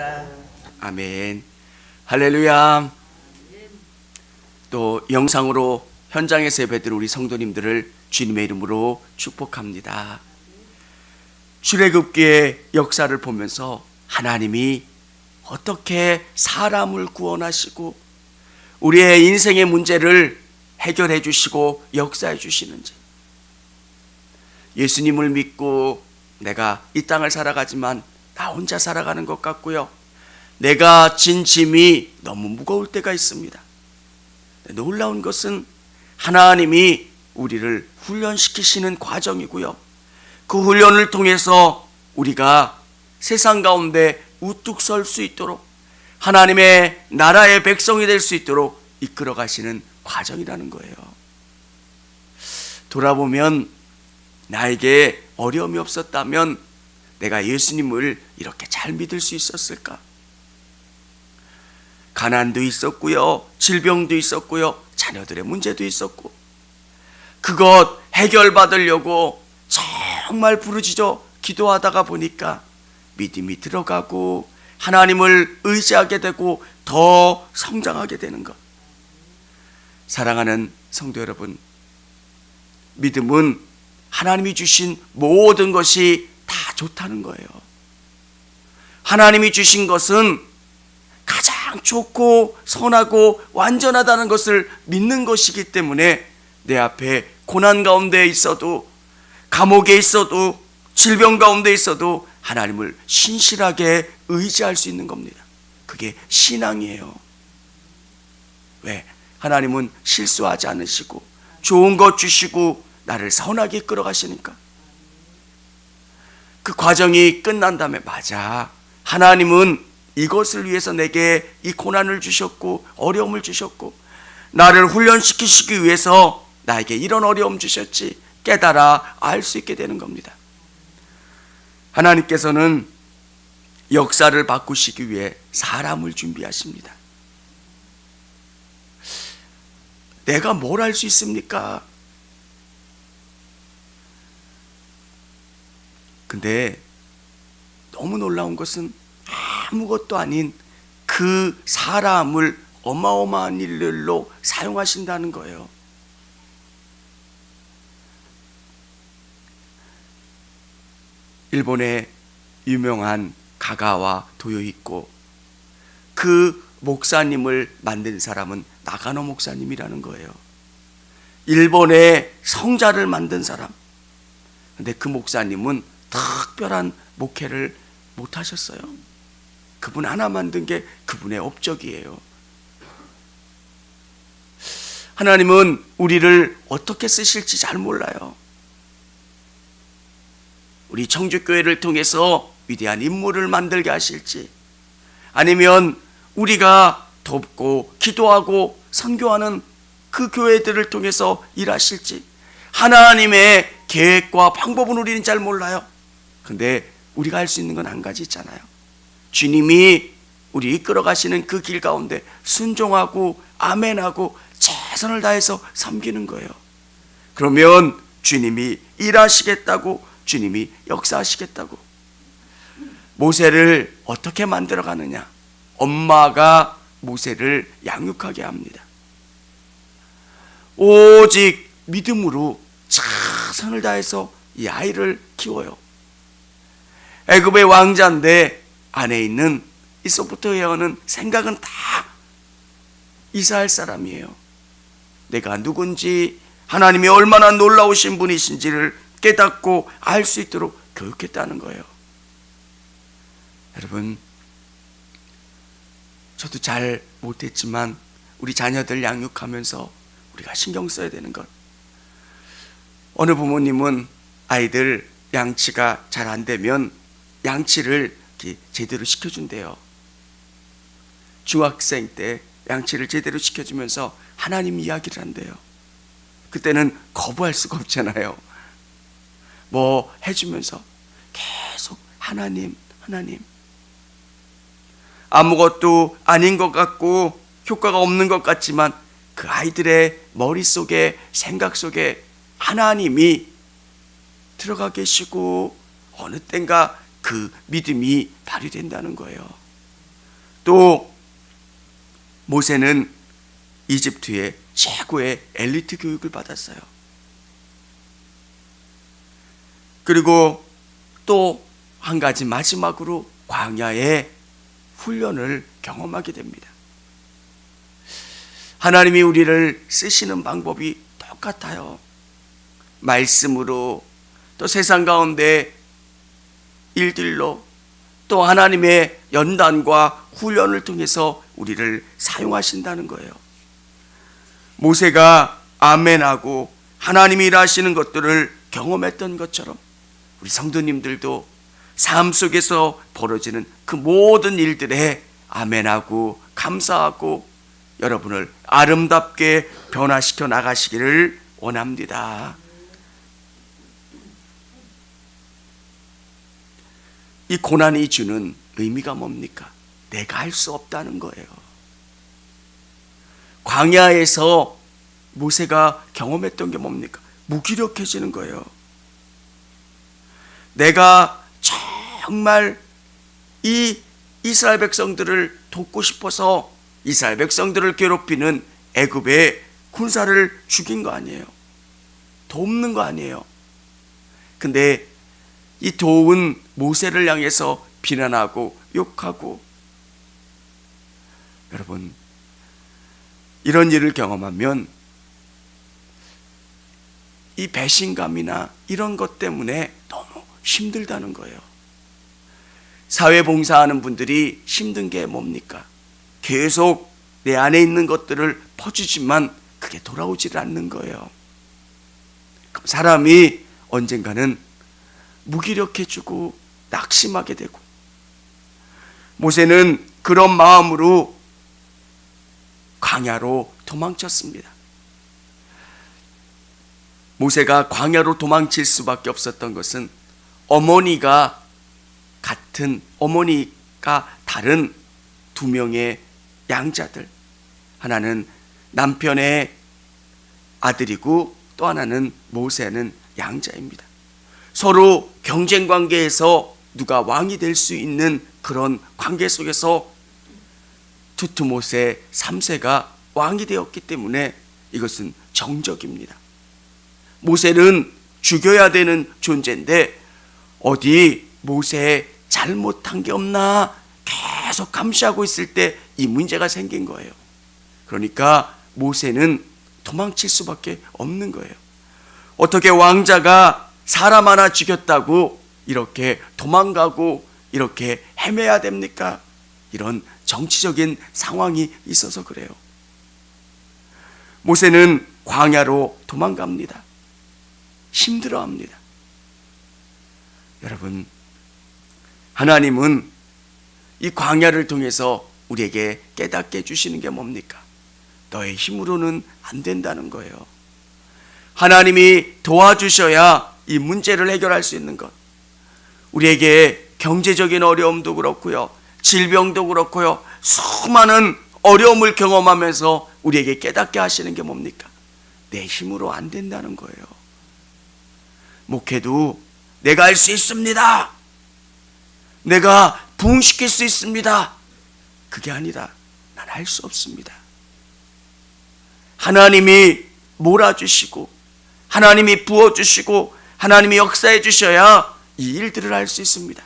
되었다. 아멘. 할렐루야. 또 영상으로 현장에서 예배드린 우리 성도님들을 주님의 이름으로 축복합니다. 출애굽기의 역사를 보면서 하나님이 어떻게 사람을 구원하시고 우리의 인생의 문제를 해결해 주시고 역사해 주시는지 예수님을 믿고 내가 이 땅을 살아가지만 나 혼자 살아가는 것 같고요. 내가 진 짐이 너무 무거울 때가 있습니다. 놀라운 것은 하나님이 우리를 훈련시키시는 과정이고요. 그 훈련을 통해서 우리가 세상 가운데 우뚝 설 수 있도록 하나님의 나라의 백성이 될 수 있도록 이끌어 가시는 과정이라는 거예요. 돌아보면 나에게 어려움이 없었다면 내가 예수님을 이렇게 잘 믿을 수 있었을까? 가난도 있었고요. 질병도 있었고요. 자녀들의 문제도 있었고. 그것 해결받으려고 정말 부르짖어 기도하다가 보니까 믿음이 들어가고 하나님을 의지하게 되고 더 성장하게 되는 것. 사랑하는 성도 여러분, 믿음은 하나님이 주신 모든 것이 다 좋다는 거예요. 하나님이 주신 것은 가장 좋고 선하고 완전하다는 것을 믿는 것이기 때문에 내 앞에 고난 가운데 있어도 감옥에 있어도 질병 가운데 있어도 하나님을 신실하게 의지할 수 있는 겁니다. 그게 신앙이에요. 왜? 하나님은 실수하지 않으시고 좋은 것 주시고 나를 선하게 끌어가시니까. 그 과정이 끝난 다음에 맞아. 하나님은 이것을 위해서 내게 이 고난을 주셨고 어려움을 주셨고 나를 훈련시키시기 위해서 나에게 이런 어려움 주셨지 깨달아 알 수 있게 되는 겁니다. 하나님께서는 역사를 바꾸시기 위해 사람을 준비하십니다. 내가 뭘 할 수 있습니까? 근데 너무 놀라운 것은 아무것도 아닌 그 사람을 어마어마한 일로 사용하신다는 거예요. 일본의 유명한 가가와 도요 있고 그 목사님을 만든 사람은 나가노 목사님이라는 거예요. 일본의 성자를 만든 사람. 근데 그 목사님은 특별한 목회를 못 하셨어요. 그분 하나 만든 게 그분의 업적이에요. 하나님은 우리를 어떻게 쓰실지 잘 몰라요. 우리 청주교회를 통해서 위대한 인물을 만들게 하실지 아니면 우리가 돕고 기도하고 선교하는 그 교회들을 통해서 일하실지 하나님의 계획과 방법은 우리는 잘 몰라요. 근데 우리가 할 수 있는 건 한 가지 있잖아요. 주님이 우리 이끌어 가시는 그 길 가운데 순종하고 아멘하고 최선을 다해서 섬기는 거예요. 그러면 주님이 일하시겠다고 주님이 역사하시겠다고. 모세를 어떻게 만들어 가느냐? 엄마가 모세를 양육하게 합니다. 오직 믿음으로 최선을 다해서 이 아이를 키워요. 애굽의 왕자인데 안에 있는 이소부터 헤어는 생각은 다 이스라엘 사람이에요. 내가 누군지 하나님이 얼마나 놀라우신 분이신지를 깨닫고 알 수 있도록 교육했다는 거예요. 여러분, 저도 잘 못했지만 우리 자녀들 양육하면서 우리가 신경 써야 되는 것. 어느 부모님은 아이들 양치가 잘 안 되면 양치를 제대로 시켜준대요. 중학생 때 양치를 제대로 시켜주면서 하나님 이야기를 한대요. 그때는 거부할 수가 없잖아요. 뭐 해주면서 계속 하나님, 하나님. 아무것도 아닌 것 같고 효과가 없는 것 같지만 그 아이들의 머릿속에 생각 속에 하나님이 들어가 계시고 어느 땐가 그 믿음이 발휘된다는 거예요. 또 모세는 이집트의 최고의 엘리트 교육을 받았어요. 그리고 또 한 가지 마지막으로 광야의 훈련을 경험하게 됩니다. 하나님이 우리를 쓰시는 방법이 똑같아요. 말씀으로 또 세상 가운데 일들로 또 하나님의 연단과 훈련을 통해서 우리를 사용하신다는 거예요. 모세가 아멘하고 하나님이 일하시는 것들을 경험했던 것처럼 우리 성도님들도 삶 속에서 벌어지는 그 모든 일들에 아멘하고 감사하고 여러분을 아름답게 변화시켜 나가시기를 원합니다. 이 고난이 주는 의미가 뭡니까? 내가 할 수 없다는 거예요. 광야에서 모세가 경험했던 게 뭡니까? 무기력해지는 거예요. 내가 정말 이 이스라엘 백성들을 돕고 싶어서 이스라엘 백성들을 괴롭히는 애굽의 군사를 죽인 거 아니에요. 돕는 거 아니에요. 근데 이 도운 모세를 향해서 비난하고 욕하고 여러분 이런 일을 경험하면 이 배신감이나 이런 것 때문에 너무 힘들다는 거예요. 사회 봉사하는 분들이 힘든 게 뭡니까? 계속 내 안에 있는 것들을 퍼주지만 그게 돌아오질 않는 거예요. 사람이 언젠가는 무기력해지고 낙심하게 되고 모세는 그런 마음으로 광야로 도망쳤습니다. 모세가 광야로 도망칠 수밖에 없었던 것은 어머니가 같은 어머니가 다른 두 명의 양자들 하나는 남편의 아들이고 또 하나는 모세는 양자입니다. 서로 경쟁 관계에서 누가 왕이 될 수 있는 그런 관계 속에서 투투모세 3세가 왕이 되었기 때문에 이것은 정적입니다. 모세는 죽여야 되는 존재인데 어디 모세에 잘못한 게 없나 계속 감시하고 있을 때 이 문제가 생긴 거예요. 그러니까 모세는 도망칠 수밖에 없는 거예요. 어떻게 왕자가 사람 하나 죽였다고 이렇게 도망가고 이렇게 헤매야 됩니까? 이런 정치적인 상황이 있어서 그래요. 모세는 광야로 도망갑니다. 힘들어 합니다. 여러분, 하나님은 이 광야를 통해서 우리에게 깨닫게 해주시는 게 뭡니까? 너의 힘으로는 안 된다는 거예요. 하나님이 도와주셔야 이 문제를 해결할 수 있는 것. 우리에게 경제적인 어려움도 그렇고요. 질병도 그렇고요. 수많은 어려움을 경험하면서 우리에게 깨닫게 하시는 게 뭡니까? 내 힘으로 안 된다는 거예요. 목회도 내가 할 수 있습니다. 내가 부흥시킬 수 있습니다. 그게 아니라 난 할 수 없습니다. 하나님이 몰아주시고 하나님이 부어주시고 하나님이 역사해 주셔야 이 일들을 할수 있습니다.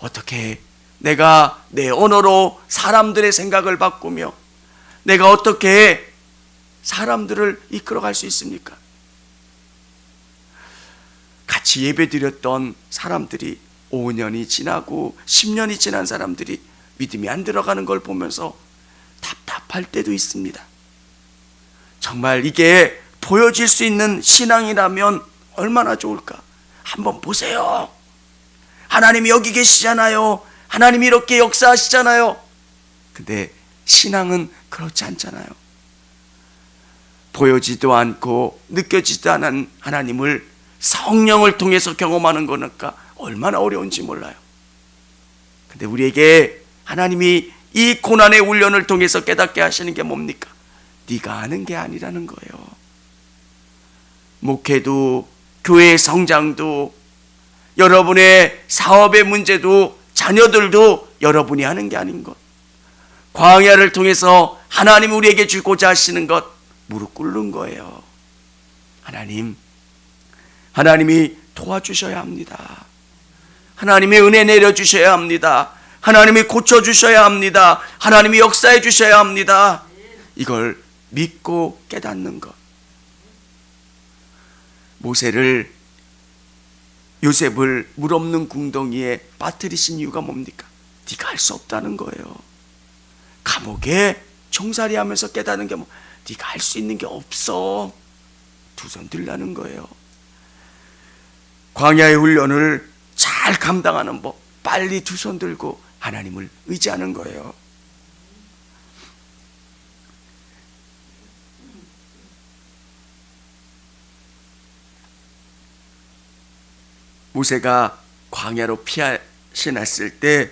어떻게 내가 내 언어로 사람들의 생각을 바꾸며 내가 어떻게 사람들을 이끌어 갈 수 있습니까? 같이 예배 드렸던 사람들이 5년이 지나고 10년이 지난 사람들이 믿음이 안 들어가는 걸 보면서 답답할 때도 있습니다. 정말 이게 보여질 수 있는 신앙이라면 얼마나 좋을까? 한번 보세요. 하나님이 여기 계시잖아요. 하나님이 이렇게 역사하시잖아요. 근데 신앙은 그렇지 않잖아요. 보여지도 않고 느껴지도 않은 하나님을 성령을 통해서 경험하는 거니까 얼마나 어려운지 몰라요. 근데 우리에게 하나님이 이 고난의 훈련을 통해서 깨닫게 하시는 게 뭡니까? 네가 아는 게 아니라는 거예요. 목회도 교회 성장도 여러분의 사업의 문제도 자녀들도 여러분이 하는 게 아닌 것. 광야를 통해서 하나님 우리에게 주고자 하시는 것 무릎 꿇는 거예요. 하나님, 하나님이 도와주셔야 합니다. 하나님의 은혜 내려주셔야 합니다. 하나님이 고쳐주셔야 합니다. 하나님이 역사해 주셔야 합니다. 이걸 믿고 깨닫는 것. 모세를 요셉을 물 없는 궁덩이에 빠뜨리신 이유가 뭡니까? 네가 할 수 없다는 거예요. 감옥에 종살이하면서 깨닫는 게 뭐? 네가 할 수 있는 게 없어. 두 손 들라는 거예요. 광야의 훈련을 잘 감당하는 법, 빨리 두 손 들고 하나님을 의지하는 거예요. 모세가 광야로 났을 때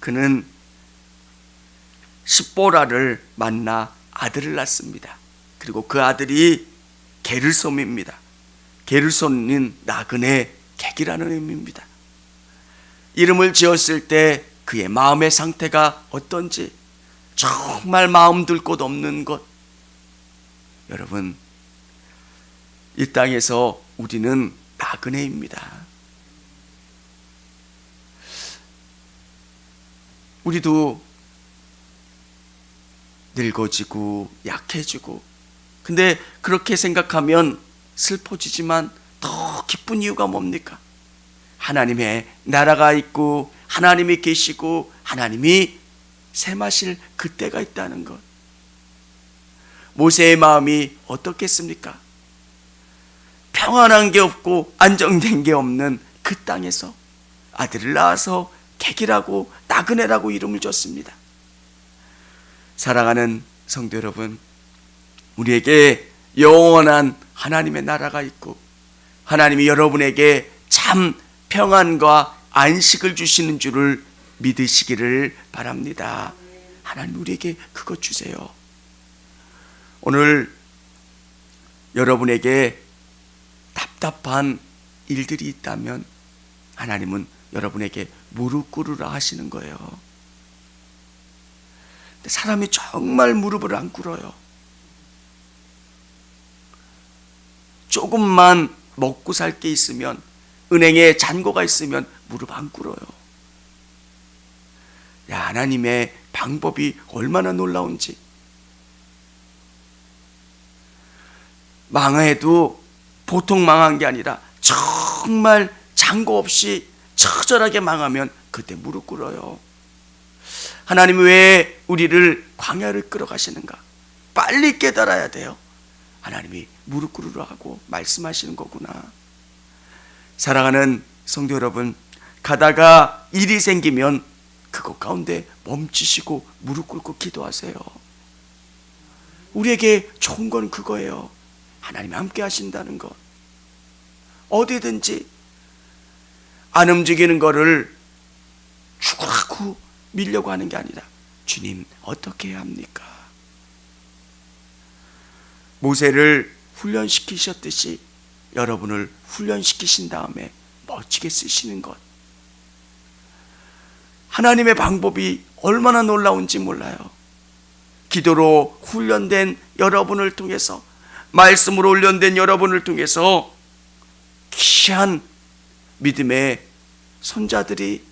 그는 십보라를 만나 아들을 낳습니다. 그리고 그 아들이 게르솜입니다. 게르솜은 나그네 객이라는 의미입니다. 이름을 지었을 때 그의 마음의 상태가 어떤지 정말 마음 들곳 없는 것. 여러분, 이 땅에서 우리는 나그네입니다. 우리도 늙어지고 약해지고 근데 그렇게 생각하면 슬퍼지지만 더 기쁜 이유가 뭡니까? 하나님의 나라가 있고 하나님이 계시고 하나님이 세마실 그때가 있다는 것. 모세의 마음이 어떻겠습니까? 평안한 게 없고 안정된 게 없는 그 땅에서 아들을 낳아서 객이라고 나그네라고 이름을 줬습니다. 사랑하는 성도 여러분, 우리에게 영원한 하나님의 나라가 있고 하나님이 여러분에게 참 평안과 안식을 주시는 줄을 믿으시기를 바랍니다. 하나님 우리에게 그것 주세요. 오늘 여러분에게 답답한 일들이 있다면 하나님은 여러분에게 무릎 꿇으라 하시는 거예요. 근데 사람이 정말 무릎을 안 꿇어요. 조금만 먹고 살 게 있으면 은행에 잔고가 있으면 무릎 안 꿇어요. 야, 하나님의 방법이 얼마나 놀라운지. 망해도 보통 망한 게 아니라 정말 잔고 없이 처절하게 망하면 그때 무릎 꿇어요. 하나님 왜 우리를 광야를 끌어가시는가? 빨리 깨달아야 돼요. 하나님이 무릎 꿇으라고 말씀하시는 거구나. 사랑하는 성도 여러분, 가다가 일이 생기면 그것 가운데 멈추시고 무릎 꿇고 기도하세요. 우리에게 좋은 건 그거예요. 하나님 함께 하신다는 것. 어디든지 안 움직이는 거를 죽으라고 밀려고 하는 게 아니라 주님 어떻게 해야 합니까? 모세를 훈련시키셨듯이 여러분을 훈련시키신 다음에 멋지게 쓰시는 것. 하나님의 방법이 얼마나 놀라운지 몰라요. 기도로 훈련된 여러분을 통해서 말씀으로 훈련된 여러분을 통해서 귀한 믿음의 손자들이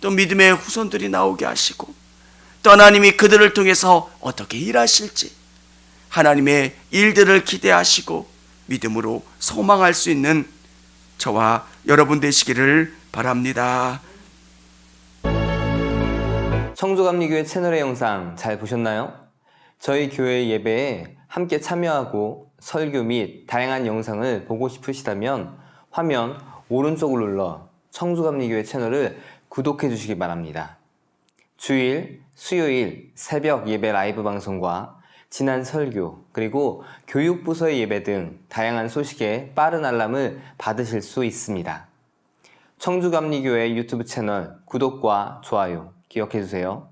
또 믿음의 후손들이 나오게 하시고 또 하나님이 그들을 통해서 어떻게 일하실지 하나님의 일들을 기대하시고 믿음으로 소망할 수 있는 저와 여러분 되시기를 바랍니다. 청조감리교회 채널의 영상 잘 보셨나요? 저희 교회 예배에 함께 참여하고 설교 및 다양한 영상을 보고 싶으시다면 화면 오른쪽을 눌러 청조감리교회 채널을 구독해 주시기 바랍니다. 주일, 수요일 새벽 예배 라이브 방송과 지난 설교, 그리고 교육부서의 예배 등 다양한 소식에 빠른 알람을 받으실 수 있습니다. 청주감리교회 유튜브 채널 구독과 좋아요 기억해 주세요.